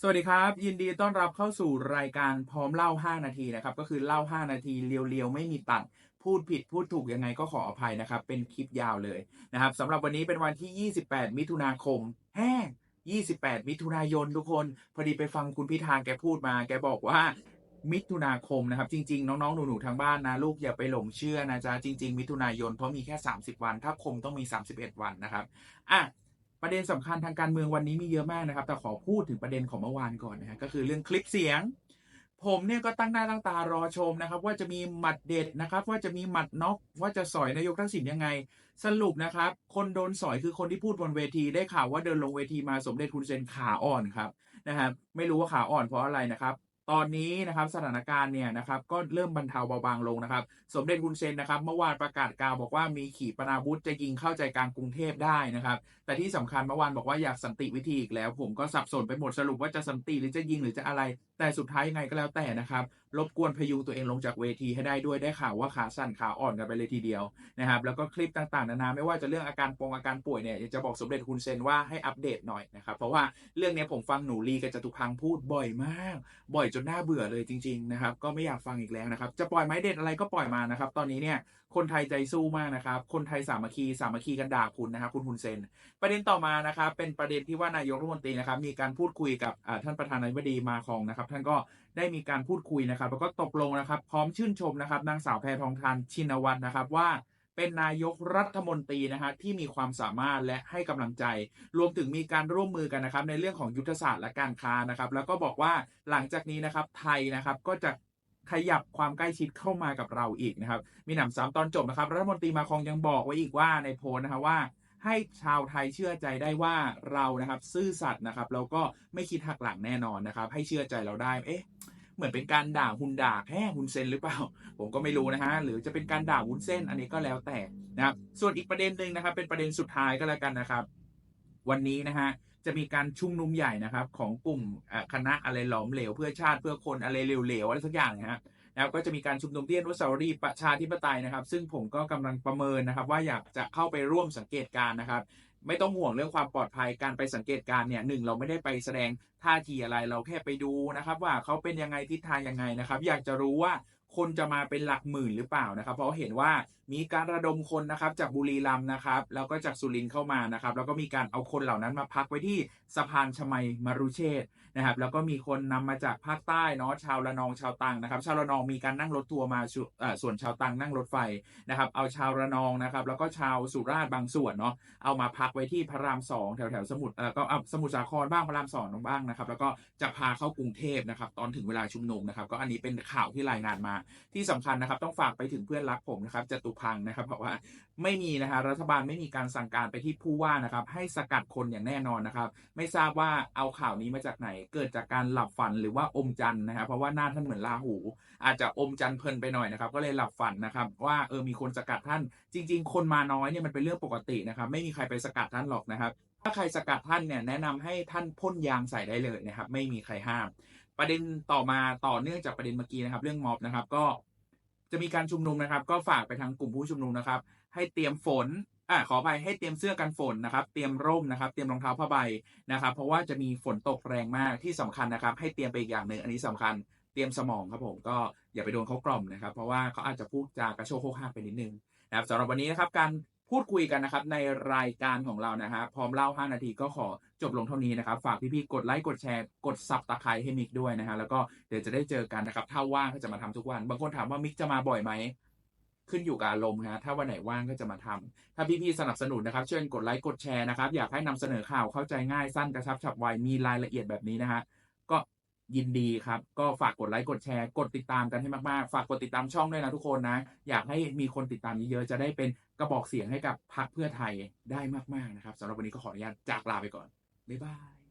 สวัสดีครับ ยินดีต้อนรับเข้าสู่รายการพร้อมเล่า 5 นาทีนะครับ ก็คือเล่า 5 นาทีเรียวๆ ไม่มีตัด พูดผิดพูดถูกยังไงก็ขออภัยนะครับ เป็นคลิปยาวเลยนะครับสำหรับวันนี้เป็นวันที่ 28 มิถุนาคมแฮ่28 มิถุนายนทุกคน พอดีไปฟังคุณพิธาแกพูดมา แกบอกว่ามิถุนาคมนะครับ จริง ๆ น้องๆหนูๆทางบ้านนะลูกอย่าไปหลงเชื่อนะจ๊ะจริง ๆ มิถุนายนเพราะมีแค่ 30 วัน ถ้าคมต้องมี 31 วันนะครับอะ ประเด็นสำคัญทางการเมืองวันนี้มีเยอะมากนะครับ แต่ขอพูดถึงประเด็นของเมื่อวานก่อนนะฮะก็คือเรื่องคลิปเสียง ผมเนี่ยก็ตั้งหน้าตั้งตารอชมนะครับ ว่าจะมีหมัดเด็ดนะครับ ว่าจะมีหมัดน็อกว่าจะสอยนายกทักษิณยังไง สรุปนะครับ คนโดนสอยคือคนที่พูดบนเวทีได้ข่าวว่าเดินลงเวทีมาสมเด็จคุณเซนขาอ่อนครับนะครับไม่รู้ว่าขาอ่อนเพราะอะไรนะครับ ตอนนี้นะครับสถานการณ์เนี่ยนะครับก็เริ่มบรรเทาเบาบางลงนะครับ สมเด็จคุณเซนนะครับ เมื่อวานประกาศกล่าวบอกว่ามีขีปนาวุธจะยิงเข้าใจกลางกรุงเทพได้นะครับ แต่ที่สำคัญเมื่อวานบอกว่าอยากสันติวิธีอีกแล้ว ผมก็สับสนไปหมดสรุปว่าจะสันติหรือจะยิงหรือจะอะไร แต่สุดท้ายยังไงก็แล้วแต่นะครับ รบกวนพยุงตัวเองลงจากเวทีให้ได้ด้วยได้ข่าวว่าขาสั่นขาอ่อนกันไปเลยทีเดียวนะครับ แล้วก็คลิปต่างๆนานาไม่ว่าจะเรื่องอาการปงอาการป่วยเนี่ยจะบอกสมเด็จคุณเซนว่าให้อัปเดตหน่อยนะครับเพราะว่าเรื่องนี้ผมฟังหนูลีกับจตุพังพูดบ่อยมาก บ่อยจนน่าเบื่อเลยจริงๆนะครับก็ไม่อยากฟังอีกแล้วนะครับจะปล่อยไม้เด็ดอะไรก็ปล่อยมานะครับ ตอนนี้เนี่ยคนไทยใจสู้มากนะครับ คนไทยสามัคคีสามัคคีกันด่าคุณนะครับ คุณฮุนเซน ประเด็นต่อมานะครับ เป็นประเด็นที่ว่านายกรัฐมนตรีนะครับ มีการพูดคุยกับท่านประธานาธิบดีมาคองนะครับ ท่านก็ ได้มีการพูดคุยนะครับ แล้วก็ตกลงนะครับ พร้อมชื่นชมนะครับ นางสาวแพทองทานชินวัตรนะครับว่าเป็นนายกรัฐมนตรีนะฮะที่มีความสามารถและให้กำลังใจ รวมถึงมีการร่วมมือกันนะครับ ในเรื่องของยุทธศาสตร์และการค้านะครับ แล้วก็บอกว่าหลังจากนี้นะครับไทยนะครับก็จะขยับความใกล้ชิดเข้ามากับเราอีกนะครับ มีหนำซ้ำตอนจบนะครับ รัฐมนตรีมาคองยังบอกไว้อีกว่าในโพสต์นะครับว่า ให้ชาวไทยเชื่อใจได้ว่าเรานะครับ ซื่อสัตย์นะครับแล้วก็ไม่คิดหักหลังแน่นอนนะครับ ให้เชื่อใจเราได้ เอ๊ะ เหมือนเป็นการด่าหุนด่าแค่หุนเซนหรือเปล่า ผมก็ไม่รู้นะฮะหรือจะเป็นการด่าวุ้นเส้นอันนี้ก็แล้วแต่นะครับส่วนอีกประเด็นหนึ่งนะครับ เป็นประเด็นสุดท้ายก็แล้วกันนะครับ วันนี้นะฮะจะมีการชุมนุมใหญ่นะครับ ของกลุ่มคณะอะไรหลอมเหลวเพื่อชาติเพื่อคนอะไรเหลวๆอะไรสักอย่างนะฮะ นะครับก็จะมีการชุมนุมที่อนุสาวรีย์ประชาธิปไตยนะครับ ซึ่งผมก็กำลังประเมินนะครับ ว่าอยากจะเข้าไปร่วมสังเกตการนะครับ ไม่ต้องห่วงเรื่องความปลอดภัยการไปสังเกตการเนี่ยหนึ่งเราไม่ได้ไปแสดงท่าทีอะไรเราแค่ไปดูนะครับ ว่าเขาเป็นยังไงทิศทางยังไงนะครับ อยากจะรู้ว่า คนจะมาเป็นหลักหมื่นหรือเปล่านะครับ เพราะเห็นว่ามีการระดมคนนะครับจากบุรีรัมย์นะครับ แล้วก็จากสุรินทร์เข้ามานะครับ แล้วก็มีการเอาคนเหล่านั้นมาพักไว้ที่สะพานชมัยมรุเชษฐ์นะครับ แล้วก็มีคนนำมาจากภาคใต้เนาะชาวระนองชาวตังนะครับ ชาวระนองมีการนั่งรถทัวร์มาส่วนชาวตังนั่งรถไฟนะครับ เอาชาวระนองนะครับ แล้วก็ชาวสุราษฎร์บางส่วนเนาะเอามาพักไว้ที่พระรามสองแถวแถวสมุทรเอ่อก็สมุทรสาครบ้างพระรามสองบ้างนะครับ แล้วก็จะพาเข้ากรุงเทพนะครับ ตอนถึงเวลาชุมนุมนะครับ ก็อันนี้เป็นข่าวที่รายงานมาที่สำคัญนะครับ ต้องฝากไปถึงเพื่อนรักผมนะครับจตุพังนะครับบอกว่าไม่มีนะฮะรัฐบาลไม่มีการสั่งการไปที่ผู้ว่านะครับ ให้สกัดคนอย่างแน่นอนนะครับ ไม่ทราบว่าเอาข่าวนี้มาจากไหน เกิดจากการหลับฝันหรือว่าอมจันนะครับเพราะว่าหน้าท่านเหมือนลาหู อาจจะอมจันเพลินไปหน่อยนะครับ ก็เลยหลับฝันนะครับ ว่าเออมีคนสกัดท่าน จริง ๆ คนมาน้อยเนี่ยมันเป็นเรื่องปกตินะครับ ไม่มีใครไปสกัดท่านหรอกนะครับถ้าใครสกัดท่านเนี่ยแนะนำให้ท่านพ่นยางใส่ได้เลยนะครับ ไม่มีใครห้าม ประเด็นต่อมาต่อเนื่องจากประเด็นเมื่อกี้นะครับ เรื่องม็อบนะครับ ก็จะมีการชุมนุมนะครับ ก็ฝากไปทางกลุ่มผู้ชุมนุมนะครับ ให้เตรียมฝนอ่าขอไปให้เตรียมเสื้อกันฝนนะครับ เตรียมร่มนะครับ เตรียมรองเท้าผ้าใบนะครับ เพราะว่าจะมีฝนตกแรงมากที่สำคัญนะครับ ให้เตรียมไปอีกอย่างหนึ่งอันนี้สำคัญ เตรียมสมองครับผมก็อย่าไปโดนเขากล่อมนะครับ เพราะว่าเขาอาจจะพูดจากระโชกโคกหักไปนิดนึงนะครับสำหรับวันนี้นะครับการ พูดคุยกันนะครับในรายการของเรานะฮะพร้อมเล่า 5 นาทีก็ขอจบลงเท่านี้นะครับ ฝากพี่ๆกดไลค์กดแชร์กดซับตะไคร้ให้มิกด้วยนะฮะแล้วก็เดี๋ยวจะได้เจอกันนะครับ ถ้าว่างก็จะมาทำทุกวัน บางคนถามว่ามิกจะมาบ่อยไหมขึ้นอยู่กับอารมณ์ฮะถ้าวันไหนว่างก็จะมาทำถ้าพี่ๆสนับสนุนนะครับเชิญกดไลค์กดแชร์นะครับอยากให้นำเสนอข่าวเข้าใจง่ายสั้นกระชับฉับไวมีรายละเอียดแบบนี้นะฮะก็ ยินดีครับ ก็ฝากกดไลค์กดแชร์ กดติดตามกันให้มาก ๆ ฝากกดติดตามช่องด้วยนะทุกคนนะ อยากให้มีคนติดตามเยอะ ๆ จะได้เป็นกระบอกเสียงให้กับพรรคเพื่อไทยได้มาก ๆ นะครับสำหรับวันนี้ก็ขออนุญาตจากลาไปก่อน บ๊ายบาย